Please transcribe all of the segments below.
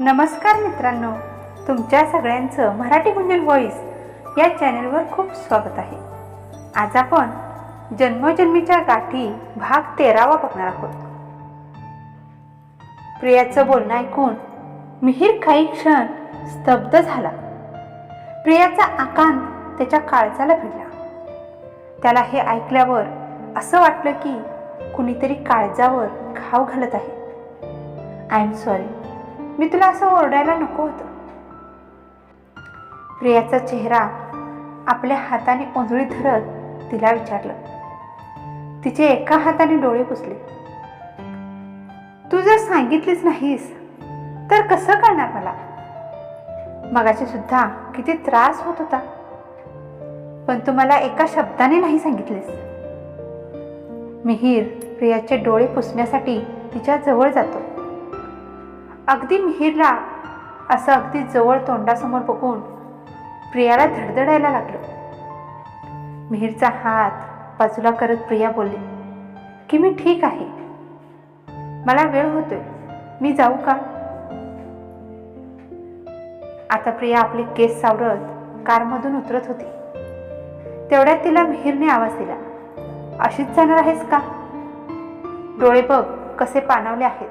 नमस्कार मित्रांनो तुमच्या सगळ्यांचं मराठी गुंजन व्हॉईस या चॅनलवर खूप स्वागत आहे. आज आपण जन्मोजन्मीच्या गाठी भाग तेरावा बघणार आहोत. प्रियाचं बोलणं ऐकून मिहीर काही क्षण स्तब्ध झाला. प्रियाचा आकांत त्याच्या काळजाला भिडला. त्याला हे ऐकल्यावर असं वाटलं की कुणीतरी काळजावर घाव घालत आहे. आय एम सॉरी मी तुला असं ओरडायला नको होतं. प्रियाचा चेहरा आपल्या हाताने ओंजळी धरत तिला विचारलं. तिचे एका हाताने डोळे पुसले. तू जर सांगितलीच नाहीस तर कसं करणार मला? मगाशी सुद्धा किती त्रास होत होता. पण तू मला एका शब्दाने नाही सांगितलेस. मिहीर प्रियाचे डोळे पुसण्यासाठी तिच्या जवळ जातो. अगदी मिहिरला असं अगदी जवळ तोंडासमोर बघून प्रियाला धडधडायला लागलं. मिहीरचा हात बाजूला करत प्रिया बोलली की मी ठीक आहे. मला वेळ होतोय. मी जाऊ का? आता प्रिया आपले केस सावरत कारमधून उतरत होती. तेवढ्यात तिला मिहीरने आवाज दिला अशीच जाणार आहेस का? डोळे बघ कसे पाणावले आहेत.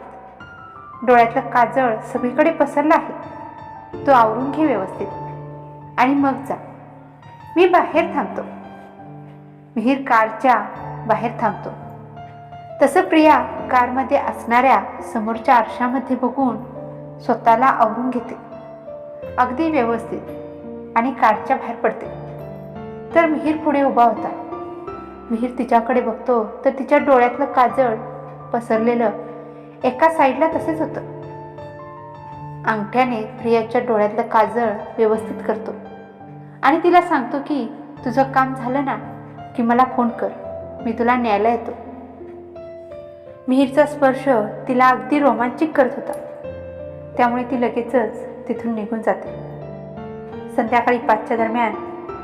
डोळ्यातलं काजळ सगळीकडे पसरलं आहे. तो आवरून घे व्यवस्थित. आणि मग जा. मी बाहेर थांबतो. मिहीर कारच्या बाहेर थांबतो. तसं प्रिया कारमध्ये असणाऱ्या समोरच्या आरशामध्ये बघून स्वतःला आवरून घेते. अगदी व्यवस्थित. आणि कारच्या बाहेर पडते. तर मिहीर पुढे उभा होता. मिहीर तिच्याकडे बघतो तर तिच्या डोळ्यातलं काजळ पसरलेलं एका साईडला तसेच होतं. अंगठ्याने प्रियाच्या डोळ्यातलं काजळ व्यवस्थित करतो. आणि तिला सांगतो की तुझं काम झालं ना की मला फोन कर. मी तुला न्यायला येतो. मिहीरचा स्पर्श तिला अगदी रोमांचिक करत होता. त्यामुळे ती लगेचच तिथून निघून जाते. संध्याकाळी पाचच्या दरम्यान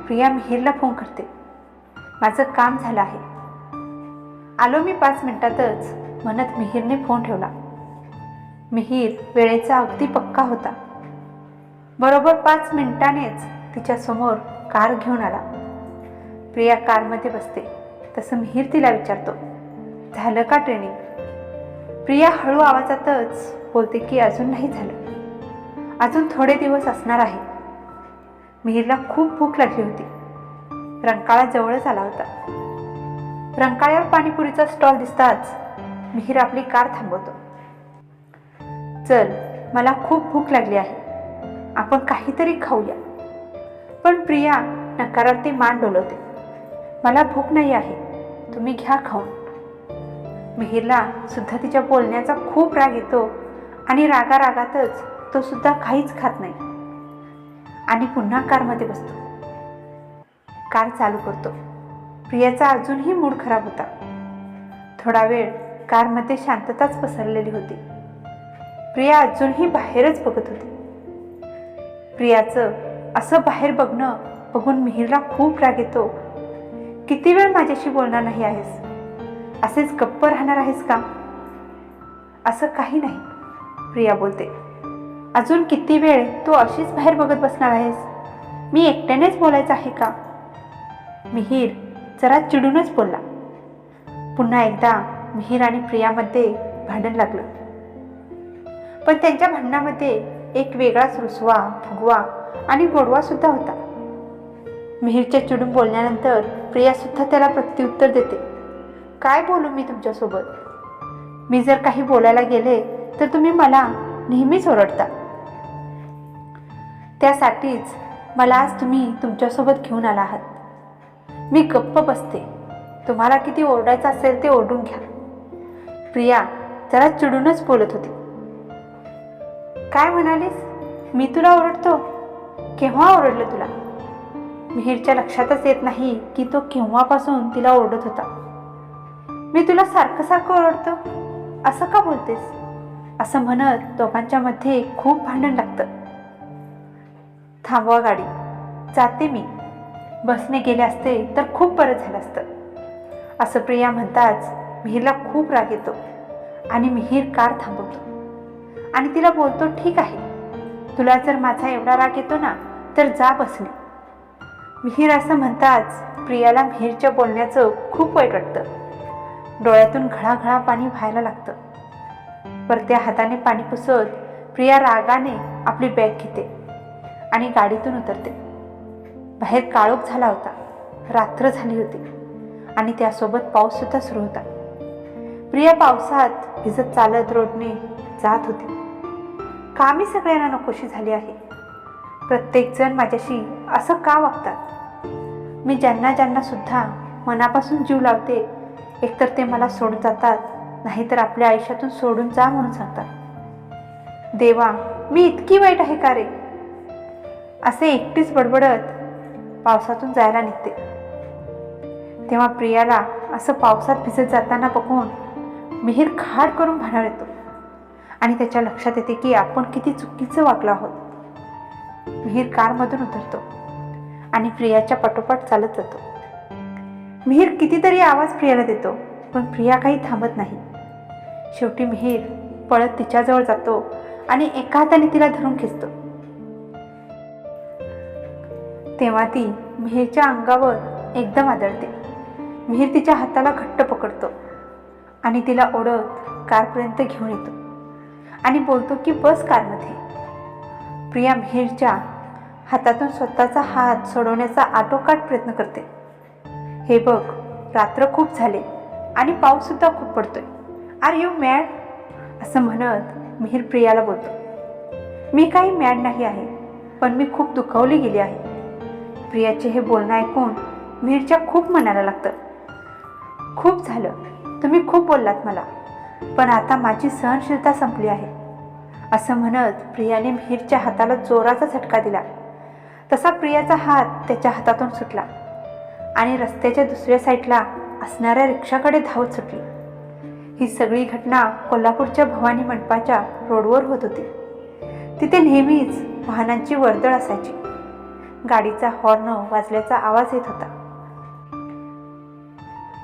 प्रिया मिहीरला फोन करते. माझं काम झालं आहे. आलो मी पाच मिनिटातच. म्हणत मिहीरने फोन ठेवला. मिहीर वेळेचा अगदी पक्का होता. बरोबर पाच मिनिटानेच तिच्यासमोर कार घेऊन आला. प्रिया कारमध्ये बसते तसं मिहीर तिला विचारतो झालं का ट्रेनिंग? प्रिया हळू आवाजातच बोलते की अजून नाही झालं. अजून थोडे दिवस असणार आहे. मिहीरला खूप भूक लागली होती. रंकाळा जवळच आला होता. रंकाळ्यावर पाणीपुरीचा स्टॉल दिसताच मिहीर आपली कार थांबवतो. चल मला खूप भूक लागली आहे. आपण काहीतरी खाऊया. पण प्रिया नकारार्थी मान डोलवते. मला भूक नाही आहे. तुम्ही घ्या खाऊन. मिहीरला सुद्धा तिच्या बोलण्याचा खूप राग येतो आणि रागा रागातच तो सुद्धा काहीच खात नाही. आणि पुन्हा कारमध्ये बसतो. कार चालू करतो. प्रियाचा अजूनही मूड खराब होता. थोडा वेळ कारमध्ये शांतताच पसरलेली होती. प्रिया अजूनही बाहेरच बघत होती. प्रियाचं असं बाहेर बघणं बघून मिहिरला खूप राग येतो. किती वेळ माझ्याशी बोलणार नाही आहेस? असेच गप्प राहणार आहेस का? असं काही नाही प्रिया बोलते. अजून किती वेळ तू अशीच बाहेर बघत बसणार आहेस? मी एकट्यानेच बोलायचं आहे का? मिहीर जरा चिडूनच बोलला. पुन्हा एकदा मिहीर आणि प्रियामध्ये भांडण लागलं. पण त्यांच्या भांडणामध्ये एक वेगळाच रुसवा फुगवा आणि गोडवा सुद्धा होता. मिहीरच्या चिडून बोलण्यानंतर प्रिया सुद्धा त्याला प्रत्युत्तर देते. काय बोलू मी तुमच्यासोबत? मी जर काही बोलायला गेले तर तुम्ही मला नेहमीच ओरडता. त्यासाठीच मला आज तुम्ही तुमच्यासोबत घेऊन आला आहात. मी गप्प बसते. तुम्हाला किती ओरडायचं असेल ते ओरडून घ्या. प्रिया जरा चिडूनच बोलत होती. काय म्हणालीस? मी तुला ओरडतो. केव्हा ओरडलं तुला? मिहीरच्या लक्षातच येत नाही की तो केव्हापासून तिला ओरडत होता. मी तुला सारखं सारखं ओरडतो. असं का बोलतेस? असं म्हणत दोघांच्या मध्ये खूप भांडण लागतं. थांबवा गाडी. जाते मी. बसने गेले असते तर खूप बरं झालं असतं. असं प्रिया म्हणताच मिहीरला खूप राग येतो. आणि मिहीर कार थांबवतो. आणि तिला बोलतो ठीक आहे. तुला जर माझा एवढा राग येतो ना तर जा बसणे मिहीर असं म्हणताच प्रियाला मिहीरच्या बोलण्याचं खूप वाईट वाटतं. डोळ्यातून घळाघळा पाणी व्हायला लागतं. परत्या हाताने पाणी पुसत प्रिया रागाने आपली बॅग घेते आणि गाडीतून उतरते. बाहेर काळोख झाला होता. रात्र झाली होती. आणि त्यासोबत पाऊससुद्धा सुरू होता. प्रिया पावसात भिजत चालत रोडने जात होती. का मी सगळ्यांना नकोशी झाली आहे. प्रत्येकजण माझ्याशी असं का वागतात? मी ज्यांना ज्यांना सुद्धा मनापासून जीव लावते एकतर ते मला सोडून जातात नाहीतर आपल्या आयुष्यातून सोडून जा म्हणून सांगतात. देवा मी इतकी वाईट आहे का रे? असे एकटीच बडबडत पावसातून जायला निघते. तेव्हा प्रियाला असं पावसात भिजत जाताना बघून मिहीर खाड करून भरार येतो. आणि त्याच्या लक्षात येते की आपण किती चुकीचं वागलो आहोत. मिहीर कारमधून उतरतो आणि प्रियाच्या पाठोपाठ चालत जातो. मिहीर कितीतरी आवाज प्रियाला देतो पण प्रिया काही थांबत नाही. शेवटी मिहीर पळत तिच्याजवळ जातो आणि एका हाताने तिला धरून खेचतो. तेव्हा ती मिहीरच्या अंगावर एकदम आदळते. मिहीर तिच्या हाताला घट्ट पकडतो. आणि तिला ओढत कारपर्यंत घेऊन येतो. आणि बोलतो की बस कारमध्ये. प्रिया मिहीरच्या हातातून स्वतःचा हात सोडवण्याचा आटोकाट प्रयत्न करते. हे बघ रात्र खूप झाले आणि पाऊससुद्धा खूप पडतोय. आर यू मॅड असं म्हणत मिहीर प्रियाला बोलतो. मी काही मॅड नाही आहे पण मी खूप दुखावली गेली आहे. प्रियाचे हे बोलणं ऐकून मिहीरच्या खूप मनाला लागतं. खूप झालं. तुम्ही खूप बोललात मला पण आता माझी सहनशीलता संपली आहे. असं म्हणत प्रियाने मिहीरच्या हाताला जोराचा झटका दिला. तसा प्रियाचा हात त्याच्या हातातून सुटला आणि रस्त्याच्या दुसऱ्या साईडला असणाऱ्या रिक्षाकडे धावत सुटली. ही सगळी घटना कोल्हापूरच्या भवानी मंडपाच्या रोडवर होत होती. तिथे नेहमीच वाहनांची वर्दळ असायची. गाडीचा हॉर्न वाजल्याचा आवाज येत होता.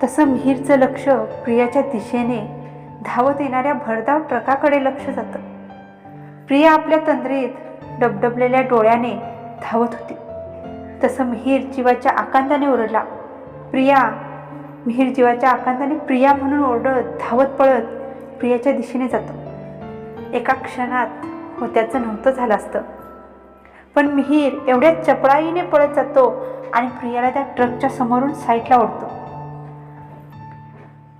तसं मिहीरचं लक्ष प्रियाच्या दिशेने धावत येणाऱ्या भरधाव ट्रकाकडे लक्ष जातं. प्रिया आपल्या तंद्रीत डबडबलेल्या डोळ्याने धावत होती. तसं मिहीर जीवाच्या आकांताने ओरडला. प्रिया मिहीर जीवाच्या आकांताने प्रिया म्हणून ओरडत धावत पळत प्रियाच्या दिशेने जातो. एका क्षणात होत्याचं नव्हतं झालं असतं. पण मिहीर एवढ्या चपळाईने पळत जातो आणि प्रियाला त्या ट्रकच्या समोरून साईडला ओढतो.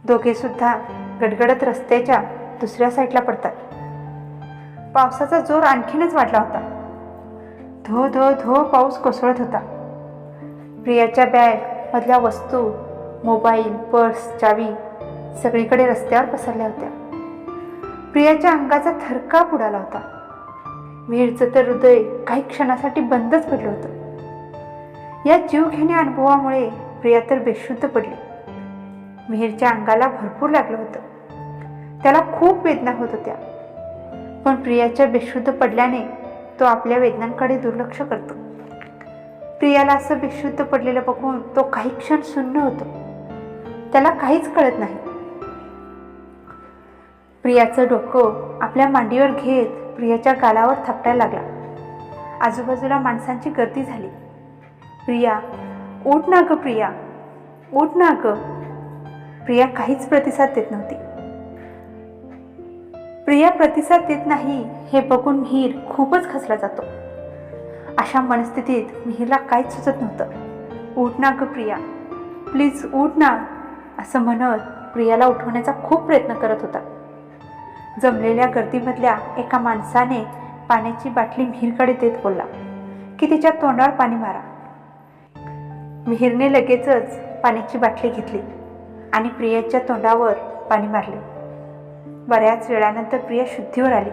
दोघेसुद्धा गडगडत रस्त्याच्या दुसऱ्या साईडला पडतात. पावसाचा जोर आणखीनच वाढला होता. धो धो धो पाऊस कोसळत होता. प्रियाच्या बॅग मधल्या वस्तू मोबाईल पर्स चावी सगळीकडे रस्त्यावर पसरल्या होत्या. प्रियाच्या अंगाचा थरकाप उडाला होता. वीरचं तर हृदय काही क्षणासाठी बंदच पडलं होतं. या जीवघेण्या अनुभवामुळे प्रिया तर बेशुद्ध पडली. मिहीरच्या अंगाला भरपूर लागलं होतं. त्याला खूप वेदना होत होत्या. पण प्रियाच्या बेशुद्ध पडल्याने तो आपल्या वेदनांकडे दुर्लक्ष करतो. प्रियाला असं बेशुद्ध पडलेलं बघून तो काही क्षण शून्य होतो. त्याला काहीच कळत नाही. प्रियाचं डोकं आपल्या मांडीवर घेत प्रियाच्या गालावर थापटायला लागला. आजूबाजूला माणसांची गर्दी झाली. प्रिया उठ ना ग प्रिया उठ ना गं. प्रिया काहीच प्रतिसाद देत नव्हती. प्रिया प्रतिसाद देत नाही हे बघून मिहीर खूपच खचला जातो. अशा मनस्थितीत मिहीरला काहीच सुचत नव्हतं. उठ ना ग प्रिया. प्लीज उठ ना असं म्हणत प्रियाला उठवण्याचा खूप प्रयत्न करत होता. जमलेल्या गर्दीमधल्या एका माणसाने पाण्याची बाटली मिहीरकडे देत बोलला की तिच्या तोंडावर पाणी मारा. मिहीरने लगेचच पाण्याची बाटली घेतली. आणि प्रियाच्या तोंडावर पाणी मारले. बऱ्याच वेळानंतर प्रिया शुद्धीवर आली.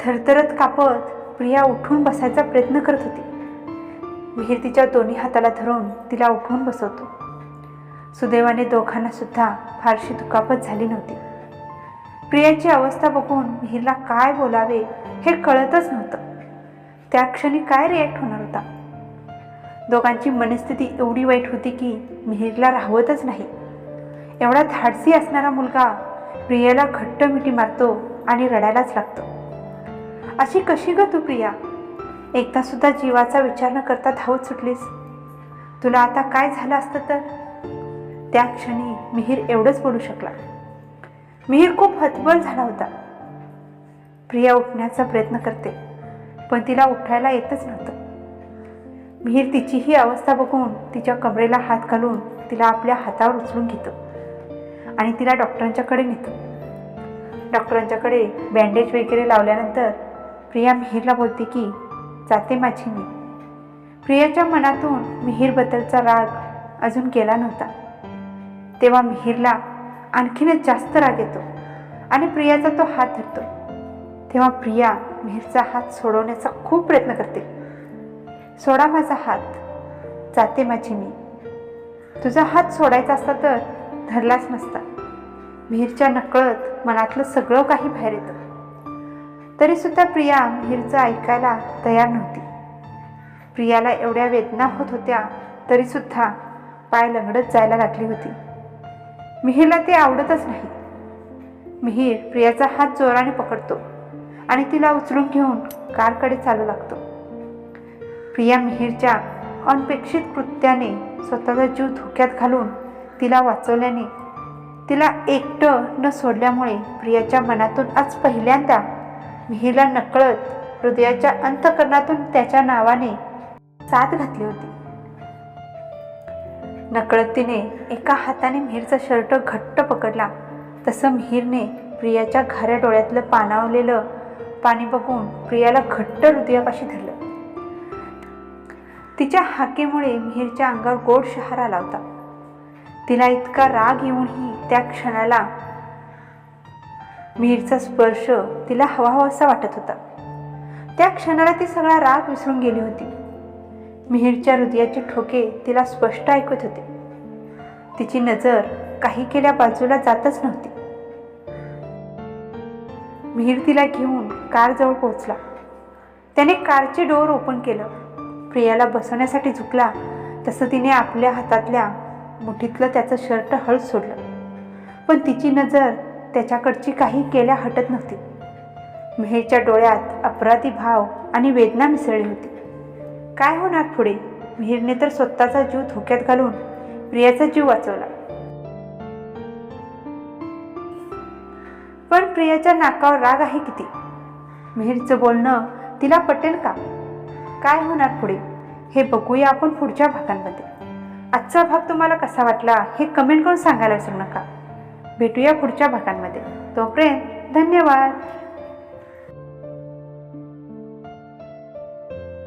थरथरत कापत प्रिया उठून बसायचा प्रयत्न करत होती. विहीर तिच्या दोन्ही हाताला धरून तिला उठवून बसवतो. सुदैवाने दोघांना सुद्धा फारशी दुखापत झाली नव्हती. प्रियाची अवस्था बघून मिहीरला काय बोलावे हे कळतच नव्हतं. त्या क्षणी काय रिॲक्ट होणार होता? दोघांची मनस्थिती एवढी वाईट होती की मिहीरला राहवतच नाही. एवढा धाडसी असणारा मुलगा प्रियाला घट्ट मिठी मारतो आणि रडायलाच लागतो. अशी कशी ग तू प्रिया? एकदा सुद्धा जीवाचा विचार न करता धावत सुटलीस. तुला आता काय झालं असतं तर? त्या क्षणी मिहीर एवढंच बोलू शकला. मिहीर खूप हतबल झाला होता. प्रिया उठण्याचा प्रयत्न करते पण तिला उठायला येतच नव्हतं. मिहीर तिची ही अवस्था बघून तिच्या कमरेला हात घालून तिला आपल्या हातावर उचलून घेतो. आणि तिला डॉक्टरांच्याकडे नेतो. डॉक्टरांच्याकडे बँडेज वगैरे लावल्यानंतर प्रिया मिहीरला बोलते की जाते माझी. मी प्रियाच्या मनातून मिहीरबद्दलचा राग अजून गेला नव्हता. तेव्हा मिहीरला आणखीनच जास्त राग येतो आणि प्रियाचा तो हात धरतो. तेव्हा प्रिया मिहीरचा हात सोडवण्याचा खूप प्रयत्न करते. सोडा माझा हात. जाते माझी मी. तुझा हात सोडायचा असता तर धरलाच नसता. मिहीरच्या नकळत मनातलं सगळं काही बाहेर येतं. तरीसुद्धा प्रिया मिहीरचं ऐकायला तयार नव्हती. प्रियाला एवढ्या वेदना होत होत्या तरीसुद्धा पाय लंगडत जायला लागली होती. मिहीरला ते आवडतच नाही. मिहीर प्रियाचा हात जोराने पकडतो आणि तिला उचलून घेऊन कारकडे चालू लागतो. प्रिया मिहीरच्या अनपेक्षित कृत्याने स्वतःचा जीव धोक्यात घालून तिला वाचवल्याने तिला एकटं न सोडल्यामुळे प्रियाच्या मनातून आज पहिल्यांदा मिहीला नकळत हृदयाच्या अंतकरणातून त्याच्या नावाने साथ घातली होती. नकळत तिने एका हाताने मिहीरचा शर्ट घट्ट पकडला. तसं मिहीरने प्रियाच्या घाऱ्या डोळ्यातलं पाणावलेलं पाणी बघून प्रियाला घट्ट हृदयापाशी धरलं. तिच्या हाकेमुळे मिहीरच्या अंगावर गोड शहार आला होता. तिला इतका राग येऊनही त्या क्षणाला मीरचा स्पर्श तिला हवा हवासा वाटत होता. त्या क्षणाला ती सगळा राग विसरून गेली होती. मिहीरच्या हृदयाचे ठोके तिला स्पष्ट ऐकत होते. तिची नजर काही केल्या बाजूला जातच नव्हती. मिहीर तिला घेऊन कारजवळ पोहोचला. त्याने कारचे डोअर ओपन केलं. प्रियाला बसवण्यासाठी झुकला. तसं तिने आपल्या हातातल्या मुठीतलं त्याचं शर्ट हळद सोडलं. पण तिची नजर त्याच्याकडची काही केल्या हटत नव्हती. मिहीरच्या डोळ्यात अपराधी भाव आणि वेदना मिसळली होती. काय होणार पुढे? मिहीरने तर स्वतःचा जीव धोक्यात घालून प्रियाचा जीव वाचवला. पण प्रियाच्या नाकावर राग आहे किती? मिहीरचं बोलणं तिला पटेल का? काय होणार पुढे? हे बघूया आपण पुढच्या भागांमध्ये. आजचा भाग तुम्हाला कसा वाटला हे कमेंट करून सांगायला विसरू नका. भेटूया पुढच्या भागांमध्ये. तोपर्यंत धन्यवाद.